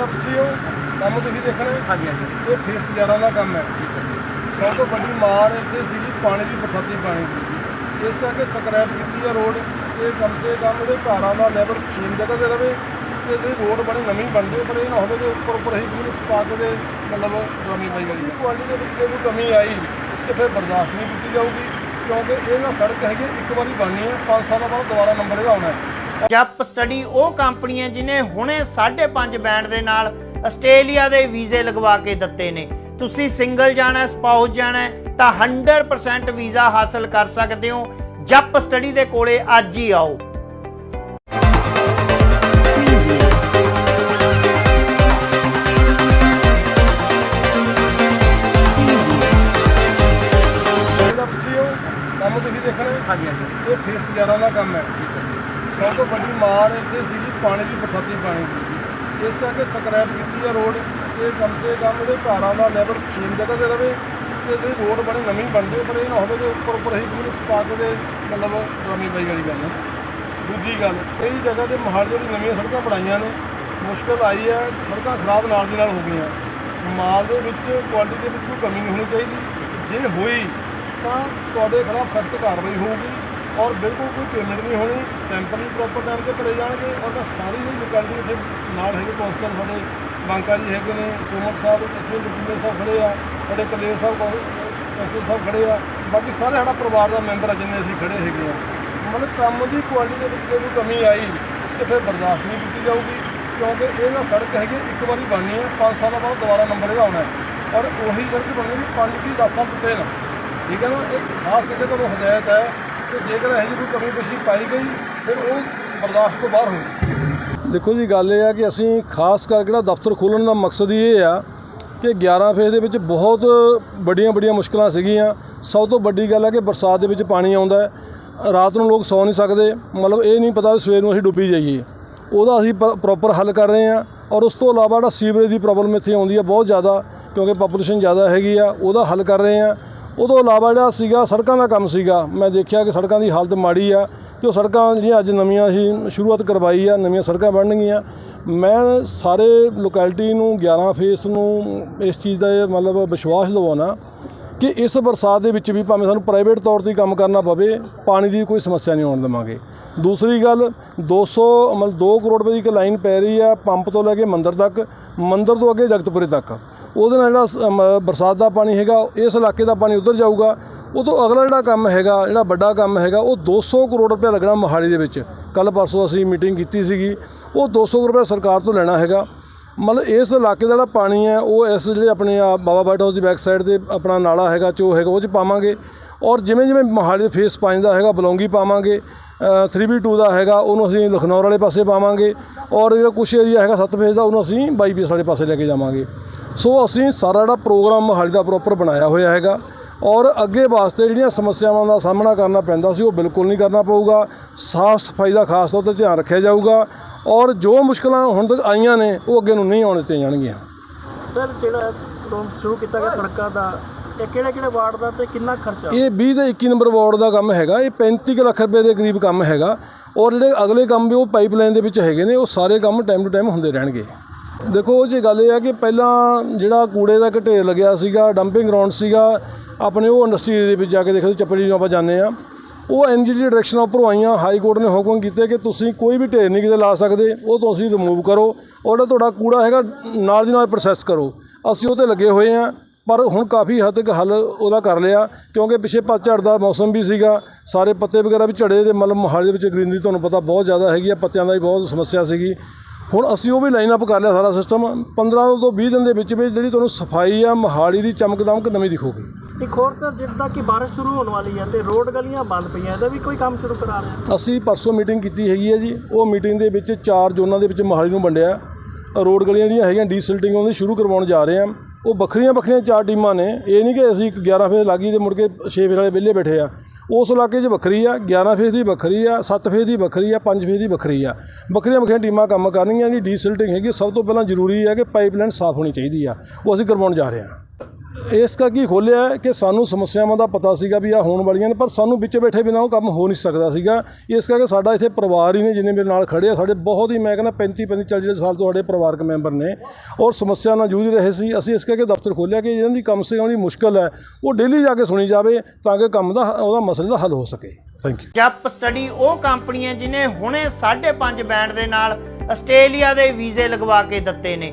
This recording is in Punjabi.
ਇਹਦਾ ਤੁਸੀਂ ਉਹ ਕੰਮ ਤੁਸੀਂ ਦੇਖਣਾ। ਹੈ। ਹਾਂਜੀ ਹਾਂਜੀ। ਇਹ ਫੇਸ 11 ਦਾ ਕੰਮ ਹੈ। ਸਭ ਤੋਂ ਵੱਡੀ ਮਾਰ ਇੱਥੇ ਸੀਗੀ ਪਾਣੀ ਦੀ ਬਰਸਾਤੀ ਪਾਣੀ ਦੀ। ਇਸ ਕਰਕੇ ਸਕ੍ਰੈਪ ਕੀਤੀ ਆ ਰੋਡ। ਇਹ ਕਮ ਸੇ ਕਮ ਇਹਦੇ ਘਰਾਂ ਦਾ ਲੈਵਲ ਸੇਮ ਜਗ੍ਹਾ ਤੇ ਰਵੇ ਤੇ ਇਹਦੀ ਰੋਡ ਬਣੀ ਨਵੀਂ ਬਣ ਪਰ ਇਹ ਨਾ ਹੋਵੇ ਕਿ ਉੱਪਰ ਉੱਪਰ ਹੀ ਬਿਲਕੁਲ ਸਪਾ ਕੇ ਦੇ ਮਤਲਬ ਡਰਾਮੀ ਪਾਈ ਗਈ ਕੁਆਲਿਟੀ ਦੇ ਵਿੱਚ ਜੇ ਕੋਈ ਕਮੀ ਆਈ ਤੇ ਫਿਰ ਬਰਦਾਸ਼ਤ ਨਹੀਂ ਕੀਤੀ ਜਾਊਗੀ ਕਿਉਂਕਿ ਇਹ ਨਾ ਸੜਕ ਹੈਗੀ ਇੱਕ ਵਾਰੀ ਬਣਨੀ ਹੈ 5 ਸਾਲਾਂ ਬਾਅਦ ਦੁਬਾਰਾ ਨੰਬਰ ਇਹਦਾ ਆਉਣਾ ਹੈ। ਜੱਪ ਸਟੱਡੀ ਉਹ ਕੰਪਨੀ ਹੈ ਜਿਨੇ ਹੁਣੇ 5.5 ਬੈਂਡ ਦੇ ਨਾਲ ਆਸਟ੍ਰੇਲੀਆ ਦੇ ਵੀਜ਼ੇ ਲਗਵਾ ਕੇ ਦਿੱਤੇ ਨੇ। ਤੁਸੀਂ ਸਿੰਗਲ ਜਾਣਾ ਸਪਾਊਸ ਜਾਣਾ ਹੈ ਤਾਂ 100% ਵੀਜ਼ਾ ਹਾਸਲ ਕਰ ਸਕਦੇ ਹੋ। ਜੱਪ ਸਟੱਡੀ ਦੇ ਕੋਲੇ ਅੱਜ ਹੀ ਆਓ। ਕੰਮ ਤੁਸੀਂ ਦੇਖਣਾ। ਹਾਂਜੀ ਹਾਂਜੀ। ਇਹ ਫੇਸ 11 ਦਾ ਕੰਮ ਹੈ। ਸਭ ਤੋਂ ਵੱਡੀ ਮਾਰ ਇੱਥੇ ਸੀਗੀ ਪਾਣੀ ਦੀ ਬਰਸਾਤੀ ਪਾਣੀ ਦੀ। ਇਸ ਕਰਕੇ ਸਕ੍ਰੈਪ ਕੀਤੀ ਆ ਰੋਡ। ਇਹ ਕਮ ਸੇ ਕਮ ਇਹਦੇ ਘਰਾਂ ਦਾ ਲੈਵਲ ਸੇਮ ਜਗ੍ਹਾ ਤੇ ਰਵੇ ਤੇ ਜਿਹੜੀ ਰੋਡ ਬਣੀ ਨਵੀਂ ਬਣ ਪਰ ਇਹ ਨਾ ਹੋਵੇ ਕਿ ਉੱਪਰ ਉੱਪਰ ਹੀ ਬਿਲਕੁਲ ਸਪਾ ਕੇ ਦੇ ਮਤਲਬ ਡਰਾਮੀ ਪਈ ਵਾਲੀ ਗੱਲ ਹੈ ਦੂਜੀ ਗੱਲ ਕਈ ਜਗ੍ਹਾ ਤੇ ਮਹਾਲੀ ਜਿਹੜੀ ਨਵੀਆਂ ਸੜਕਾਂ ਬਣਾਈਆਂ ਨੇ। ਮੁਸ਼ਕਲ ਆਈ ਹੈ ਸੜਕਾਂ ਖਰਾਬ ਨਾਲ ਦੀ ਨਾਲ ਹੋ ਗਈਆਂ। ਮਾਲ ਦੇ ਵਿੱਚ ਕੁਆਲਿਟੀ ਦੇ ਵਿੱਚ ਕੋਈ ਕਮੀ ਨਹੀਂ ਹੋਣੀ ਚਾਹੀਦੀ। ਜੇ ਹੋਈ ਤਾਂ ਤੁਹਾਡੇ ਖਿਲਾਫ ਸਖਤ ਕਾਰਵਾਈ ਹੋਊਗੀ। ਔਰ ਬਿਲਕੁਲ ਕੋਈ ਪੇਮੈਂਟ ਨਹੀਂ ਹੋਣੀ ਸੈਂਪਲ ਵੀ ਪ੍ਰੋਪਰ ਟਾਈਮ ਤੇ ਭਰੇ ਜਾਣਗੇ, ਔਰ ਤਾਂ ਸਾਰੀ ਜਿਹੜੀ ਲੋਕੈਲਿਟੀ ਉੱਥੇ ਨਾਲ ਹੈਗੇ ਕੌਂਸਲਰ ਸਾਡੇ ਬਾਂਕਾ ਜੀ ਹੈਗੇ ਨੇ, ਸੋਮਰ ਸਾਹਿਬ ਅਸੀਂ ਜੁਗੀਰ ਸਾਹਿਬ ਖੜੇ ਆ, ਸਾਡੇ ਕਲੇਰ ਸਾਹਿਬ ਕੌਂਸਲਰ ਸਾਹਿਬ ਖੜੇ ਆ, ਬਾਕੀ ਸਾਰੇ ਸਾਡਾ ਪਰਿਵਾਰ ਦਾ ਮੈਂਬਰ ਆ ਜਿੰਨੇ ਅਸੀਂ ਖੜੇ ਹੈਗੇ ਆ। ਮਤਲਬ ਕੰਮ ਦੀ ਕੁਆਲਿਟੀ ਦੇ ਵਿੱਚ ਜੇ ਕੋਈ ਕਮੀ ਆਈ, ਤੇ ਫਿਰ ਬਰਦਾਸ਼ਤ ਨਹੀਂ ਕੀਤੀ ਜਾਊਗੀ, ਕਿਉਂਕਿ ਇਹ ਨਾ ਸੜਕ ਹੈਗੀ, ਇੱਕ ਵਾਰੀ ਬਣਨੀ ਹੈ 5 ਸਾਲਾਂ ਬਾਅਦ ਦੁਬਾਰਾ ਨੰਬਰ ਇਹਦਾ ਆਉਣਾ ਔਰ ਉਹੀ ਸੜਕ ਬਣਨੀ ਵੀ 5 ਕੀ 10 ਸਾਲ ਟੁੱਟੇ ਨਾ। ਠੀਕ ਹੈ ਨਾ? ਇਹ ਖਾਸ ਕਰਕੇ ਤੁਹਾਨੂੰ ਹਦਾਇਤ ਹੈ ਕਿ ਜੇਕਰ ਇਹੋ ਜਿਹੀ ਕੋਈ ਕਮੀ ਪੇਸ਼ੀ ਪਾਈ ਗਈ, ਫਿਰ ਉਹ ਬਰਦਾਸ਼ਤ ਤੋਂ ਬਾਹਰ ਹੋਊਗੀ। ਦੇਖੋ ਜੀ, ਗੱਲ ਇਹ ਆ ਕਿ ਅਸੀਂ ਖਾਸ ਕਰਕੇ ਜਿਹੜਾ ਦਫ਼ਤਰ ਖੋਲ੍ਹਣ ਦਾ ਮਕਸਦ ਇਹ ਆ ਕਿ 11 ਫੇਜ਼ ਦੇ ਵਿੱਚ ਬਹੁਤ ਵੱਡੀਆਂ ਵੱਡੀਆਂ ਮੁਸ਼ਕਲਾਂ ਸੀਗੀਆਂ। ਸਭ ਤੋਂ ਵੱਡੀ ਗੱਲ ਹੈ ਕਿ ਬਰਸਾਤ ਦੇ ਵਿੱਚ ਪਾਣੀ ਆਉਂਦਾ ਰਾਤ ਨੂੰ ਲੋਕ ਸੌ ਨਹੀਂ ਸਕਦੇ। ਮਤਲਬ ਇਹ ਨਹੀਂ ਪਤਾ ਵੀ ਸਵੇਰ ਨੂੰ ਅਸੀਂ ਡੁੱਬੀ ਜਾਈਏ। ਉਹਦਾ ਅਸੀਂ ਪ੍ਰੋਪਰ ਹੱਲ ਕਰ ਰਹੇ ਹਾਂ ਔਰ ਉਸ ਤੋਂ ਇਲਾਵਾ ਜਿਹੜਾ ਸੀਵਰੇਜ ਦੀ ਪ੍ਰੋਬਲਮ ਇੱਥੇ ਆਉਂਦੀ ਹੈ ਬਹੁਤ ਜ਼ਿਆਦਾ, ਕਿਉਂਕਿ ਪਾਪੂਲੇਸ਼ਨ ਜ਼ਿਆਦਾ ਹੈਗੀ ਆ, ਉਹਦਾ ਹੱਲ ਕਰ ਰਹੇ ਹਾਂ ਉਦੋਂ ਇਲਾਵਾ ਜਿਹੜਾ ਸੀਗਾ, ਸੜਕਾਂ ਦਾ ਕੰਮ ਸੀਗਾ। ਮੈਂ ਦੇਖਿਆ ਕਿ ਸੜਕਾਂ ਦੀ ਹਾਲਤ ਮਾੜੀ ਆ ਕਿ ਉਹ ਸੜਕਾਂ ਜਿਹੜੀਆਂ ਅੱਜ ਨਵੀਆਂ ਅਸੀਂ ਸ਼ੁਰੂਆਤ ਕਰਵਾਈ ਆ, ਨਵੀਆਂ ਸੜਕਾਂ ਬਣਨਗੀਆਂ ਮੈਂ ਸਾਰੇ ਲੋਕੈਲਿਟੀ ਨੂੰ 11 ਫੇਸ ਨੂੰ ਇਸ ਚੀਜ਼ ਦਾ ਇਹ ਮਤਲਬ ਵਿਸ਼ਵਾਸ ਦਿਵਾਉਣਾ ਕਿ ਇਸ ਬਰਸਾਤ ਦੇ ਵਿੱਚ ਵੀ ਭਾਵੇਂ ਸਾਨੂੰ ਪ੍ਰਾਈਵੇਟ ਤੌਰ ਤੇ ਕੰਮ ਕਰਨਾ ਪਵੇ, ਪਾਣੀ ਦੀ ਕੋਈ ਸਮੱਸਿਆ ਨਹੀਂ ਆਉਣ ਦੇਵਾਂਗੇ। ਦੂਸਰੀ ਗੱਲ 200 ਮਤਲਬ 2 ਕਰੋੜ ਰੁਪਏ ਦੀ ਇੱਕ ਲਾਈਨ ਪੈ ਰਹੀ ਆ ਪੰਪ ਤੋਂ ਲੈ ਕੇ ਮੰਦਰ ਤੱਕ, ਮੰਦਰ ਤੋਂ ਅੱਗੇ ਜਗਤਪੁਰੇ ਤੱਕ। ਉਹਦੇ ਨਾਲ ਜਿਹੜਾ ਸ- ਅਮ, ਬਰਸਾਤ ਦਾ ਪਾਣੀ ਹੈਗਾ ਇਸ ਇਲਾਕੇ ਦਾ ਪਾਣੀ ਉਧਰ ਜਾਊਗਾ। ਉਹ ਤੋਂ ਅਗਲਾ ਜਿਹੜਾ ਕੰਮ ਹੈਗਾ ਜਿਹੜਾ ਵੱਡਾ ਕੰਮ ਹੈਗਾ ਉਹ 200 ਕਰੋੜ ਰੁਪਏ ਲੱਗਣਾ ਮੋਹਾਲੀ ਦੇ ਵਿੱਚ। ਕੱਲ ਪਰਸੋਂ ਅਸੀਂ ਮੀਟਿੰਗ ਕੀਤੀ ਸੀਗੀ। ਉਹ 200 ਕਰੋੜ ਰੁਪਏ ਸਰਕਾਰ ਤੋਂ ਲੈਣਾ ਹੈਗਾ। ਮਤਲਬ ਇਸ ਇਲਾਕੇ ਦਾ ਜਿਹੜਾ ਪਾਣੀ ਹੈ ਉਹ ਇਸ ਜਿਹੜੇ ਆਪਣੇ ਆ ਬਾਬਾ ਵਾਈਟ ਹਾਊਸ ਦੀ ਬੈਕ ਸਾਈਡ ਤੇ ਆਪਣਾ ਨਾਲਾ ਹੈਗਾ ਚੋ ਹੈਗਾ ਉਹ 'ਚ ਪਾਵਾਂਗੇ। ਔਰ ਜਿਵੇਂ ਜਿਵੇਂ ਮੋਹਾਲੀ ਦੇ ਫੇਸ 5 ਦਾ ਹੈਗਾ ਬਲੌਂਗੀ ਪਾਵਾਂਗੇ। 3B2 ਦਾ ਹੈਗਾ ਉਹਨੂੰ ਅਸੀਂ ਲਖਨੌਰ ਵਾਲੇ ਪਾਸੇ ਪਾਵਾਂਗੇ। ਔਰ ਜਿਹੜਾ ਕੁਛ ਏਰੀਆ ਹੈਗਾ 7 ਫੇਸ ਦਾ ਉਹਨੂੰ ਅਸੀਂ 22 ਫੇਸ ਵਾਲੇ ਪਾਸੇ ਲੈ ਕੇ ਜਾਵਾਂਗੇ। ਸੋ ਅਸੀਂ ਸਾਰਾ ਜਿਹੜਾ ਪ੍ਰੋਗਰਾਮ ਮੋਹਾਲੀ ਦਾ ਪ੍ਰੋਪਰ ਬਣਾਇਆ ਹੋਇਆ ਹੈਗਾ ਔਰ ਅੱਗੇ ਵਾਸਤੇ ਜਿਹੜੀਆਂ ਸਮੱਸਿਆਵਾਂ ਦਾ ਸਾਹਮਣਾ ਕਰਨਾ ਪੈਂਦਾ ਸੀ ਉਹ ਬਿਲਕੁਲ ਨਹੀਂ ਕਰਨਾ ਪਊਗਾ। ਸਾਫ਼ ਸਫ਼ਾਈ ਦਾ ਖਾਸ ਤੌਰ ਤੇ ਧਿਆਨ ਰੱਖਿਆ ਜਾਊਗਾ ਔਰ ਜੋ ਮੁਸ਼ਕਲਾਂ ਹੁਣ ਤੱਕ ਆਈਆਂ ਨੇ ਉਹ ਅੱਗੇ ਨੂੰ ਨਹੀਂ ਆਉਣ ਦਿੱਤੀਆਂ ਜਾਣਗੀਆਂ। ਸਰ ਜਿਹੜਾ ਲੋਨ ਸ਼ੁਰੂ ਕੀਤਾ ਗਿਆ ਸੜਕਾਂ ਦਾ ਇਹ ਕਿਹੜੇ ਕਿਹੜੇ ਵਾਰਡ ਦਾ ਤੇ ਕਿੰਨਾ ਖਰਚਾ? ਇਹ 20 ਤੇ 21 ਨੰਬਰ ਵਾਰਡ ਦਾ ਕੰਮ ਹੈਗਾ ਇਹ 35 ਕੁ ਲੱਖ ਰੁਪਏ ਦੇ ਕਰੀਬ ਕੰਮ ਹੈਗਾ ਔਰ ਜਿਹੜੇ ਅਗਲੇ ਕੰਮ ਵੀ ਉਹ ਪਾਈਪਲਾਈਨ ਦੇ ਵਿੱਚ ਹੈਗੇ ਨੇ ਉਹ ਸਾਰੇ ਕੰਮ ਟਾਈਮ ਟੂ ਟਾਈਮ ਹੁੰਦੇ ਰਹਿਣਗੇ। ਦੇਖੋ, ਉਹ ਜੇ ਗੱਲ ਇਹ ਹੈ ਕਿ ਪਹਿਲਾਂ ਜਿਹੜਾ ਕੂੜੇ ਦਾ ਇੱਕ ਢੇਰ ਲੱਗਿਆ ਸੀਗਾ ਡੰਪਿੰਗ ਗਰਾਊਂਡ ਸੀਗਾ, ਆਪਣੇ ਉਹ ਇੰਡਸਟਰੀ ਦੇ ਵਿੱਚ ਜਾ ਕੇ ਦੇਖੋ ਚੱਪੜੀ ਨੂੰ ਆਪਾਂ ਜਾਂਦੇ ਆ ਉਹ ਐਨਜੀਟੀ ਡਾਇਰੈਕਸ਼ਨ ਉੱਪਰੋਂ ਆਈਆਂ ਹਾਈ ਕੋਰਟ ਨੇ ਹੁਕਮ ਕੀਤੇ ਕਿ ਤੁਸੀਂ ਕੋਈ ਵੀ ਢੇਰ ਨਹੀਂ ਕਿਤੇ ਲਾ ਸਕਦੇ, ਉਹ ਤੁਸੀਂ ਰਿਮੂਵ ਕਰੋ। ਔਰ ਜਿਹੜਾ ਤੁਹਾਡਾ ਕੂੜਾ ਹੈਗਾ, ਨਾਲ ਦੀ ਨਾਲ ਪ੍ਰੋਸੈਸ ਕਰੋ। ਅਸੀਂ ਉਹ ਤੇ ਲੱਗੇ ਹੋਏ ਆ ਪਰ ਹੁਣ ਕਾਫੀ ਹੱਦ ਤੱਕ ਹੱਲ ਉਹਦਾ ਕਰ ਲਿਆ, ਕਿਉਂਕਿ ਪਿਛੇ ਪਤਝੜ ਦਾ ਮੌਸਮ ਵੀ ਸੀਗਾ। ਸਾਰੇ ਪੱਤੇ ਵਗੈਰਾ ਵੀ ਝੜੇ ਤੇ ਮਤਲਬ ਮੋਹਾਲੀ ਦੇ ਵਿੱਚ ਗ੍ਰੀਨਰੀ ਤੁਹਾਨੂੰ ਪਤਾ ਬਹੁਤ ਜ਼ਿਆਦਾ ਹੈਗੀ ਆ, ਪੱਤਿਆਂ ਦਾ ਵੀ ਬਹੁਤ ਸਮੱਸਿਆ ਸੀਗੀ। ਹੁਣ ਅਸੀਂ ਉਹ ਵੀ ਲਾਈਨ ਅਪ ਕਰ ਲਿਆ ਸਾਰਾ ਸਿਸਟਮ 15 ਤੋਂ 20 ਦਿਨ ਦੇ ਵਿੱਚ ਵਿੱਚ ਜਿਹੜੀ ਤੁਹਾਨੂੰ ਸਫ਼ਾਈ ਆ ਮੋਹਾਲੀ ਦੀ ਚਮਕ ਦਮਕ ਨਵੀਂ ਦਿਖੂਗੀ। ਇੱਕ ਹੋਰ ਸਰ ਜਿੱਦਾਂ ਕਿ ਬਾਰਿਸ਼ ਸ਼ੁਰੂ ਹੋਣ ਵਾਲੀ ਹੈ ਤੇ ਰੋਡ ਗਲੀਆਂ ਬੰਦ ਪਈਆਂ ਇਹਦਾ ਵੀ ਕੋਈ ਕੰਮ ਸ਼ੁਰੂ ਕਰਾ ਰਹੇ ਹੋ? ਅਸੀਂ ਪਰਸੋਂ ਮੀਟਿੰਗ ਕੀਤੀ ਹੈਗੀ ਹੈ ਜੀ ਉਹ ਮੀਟਿੰਗ ਦੇ ਵਿੱਚ ਚਾਰ ਜ਼ੋਨਾਂ ਦੇ ਵਿੱਚ ਮੋਹਾਲੀ ਨੂੰ ਵੰਡਿਆ। ਰੋਡ ਗਲੀਆਂ ਜਿਹੜੀਆਂ ਹੈਗੀਆਂ ਡੀਸਿਲਟਿੰਗ ਉਹਦੀ ਸ਼ੁਰੂ ਕਰਵਾਉਣ ਜਾ ਰਹੇ ਆ। ਉਹ ਵੱਖਰੀਆਂ ਵੱਖਰੀਆਂ ਚਾਰ ਟੀਮਾਂ ਨੇ। ਇਹ ਨਹੀਂ ਕਿ ਅਸੀਂ ਇੱਕ 11 ਫੇਜ਼ ਲਾਗੀ ਤੇ ਮੁੜ ਕੇ 6 ਫੇਜ਼ ਵਾਲੇ ਵਿਹਲੇ ਬੈਠੇ ਆ। ਉਸ ਇਲਾਕੇ 'ਚ ਵੱਖਰੀ ਆ 11 ਫੇਜ਼ ਦੀ ਵੱਖਰੀ ਆ 7 ਫੇਜ਼ ਦੀ ਵੱਖਰੀ ਆ 5 ਫੇਜ਼ ਦੀ ਵੱਖਰੀ ਆ। ਵੱਖਰੀਆਂ ਵੱਖਰੀਆਂ ਟੀਮਾਂ ਕੰਮ ਕਰਨਗੀਆਂ ਜਿਹੜੀ ਡੀਸਿਲਟਿੰਗ ਹੈਗੀ, ਸਭ ਤੋਂ ਪਹਿਲਾਂ ਜ਼ਰੂਰੀ ਹੈ ਕਿ ਪਾਈਪਲਾਈਨ ਸਾਫ਼ ਹੋਣੀ ਚਾਹੀਦੀ ਆ। ਉਹ ਅਸੀਂ ਕਰਵਾਉਣ ਜਾ ਰਹੇ ਹਾਂ। ਇਸ ਕਰਕੇ ਖੋਲਿਆ ਕਿ ਸਾਨੂੰ ਸਮੱਸਿਆਵਾਂ ਦਾ ਪਤਾ ਸੀਗਾ ਵੀ ਆ ਹੋਣ ਵਾਲੀਆਂ ਨੇ, ਪਰ ਸਾਨੂੰ ਵਿੱਚ ਬੈਠੇ ਬਿਨਾਂ ਉਹ ਕੰਮ ਹੋ ਨਹੀਂ ਸਕਦਾ ਸੀਗਾ। ਇਸ ਕਰਕੇ ਸਾਡਾ ਇੱਥੇ ਪਰਿਵਾਰ ਹੀ ਨੇ ਜਿੰਨੇ ਮੇਰੇ ਨਾਲ ਖੜੇ ਆ, ਸਾਡੇ ਬਹੁਤ ਹੀ ਮੈਂ ਕਹਿੰਦਾ 35 35 40 ਸਾਲ ਤੋਂ ਸਾਡੇ ਪਰਿਵਾਰਕ ਮੈਂਬਰ ਨੇ ਔਰ ਸਮੱਸਿਆ ਨਾਲ ਜੂਝ ਰਹੇ ਸੀ। ਅਸੀਂ ਇਸ ਕਰਕੇ ਦਫ਼ਤਰ ਖੋਲਿਆ ਕਿ ਜਿਹਨਾਂ ਦੀ ਕੰਮ ਸੇ ਕਮ ਦੀ ਮੁਸ਼ਕਲ ਹੈ, ਉਹ ਡੇਲੀ ਜਾ ਕੇ ਸੁਣੀ ਜਾਵੇ ਤਾਂ ਕਿ ਕੰਮ ਦਾ, ਉਹਦਾ ਮਸਲੇ ਦਾ ਹੱਲ ਹੋ ਸਕੇ। ਥੈਂਕ ਯੂ ਜਪ ਸਟੱਡੀ ਉਹ ਕੰਪਨੀ ਹੈ ਜਿਨੇ ਹੁਣੇ 5.5 ਬੈਂਡ ਦੇ ਨਾਲ ਆਸਟ੍ਰੇਲੀਆ ਦੇ ਵੀਜ਼ੇ ਲਗਵਾ ਕੇ ਦਿੱਤੇ ਨੇ।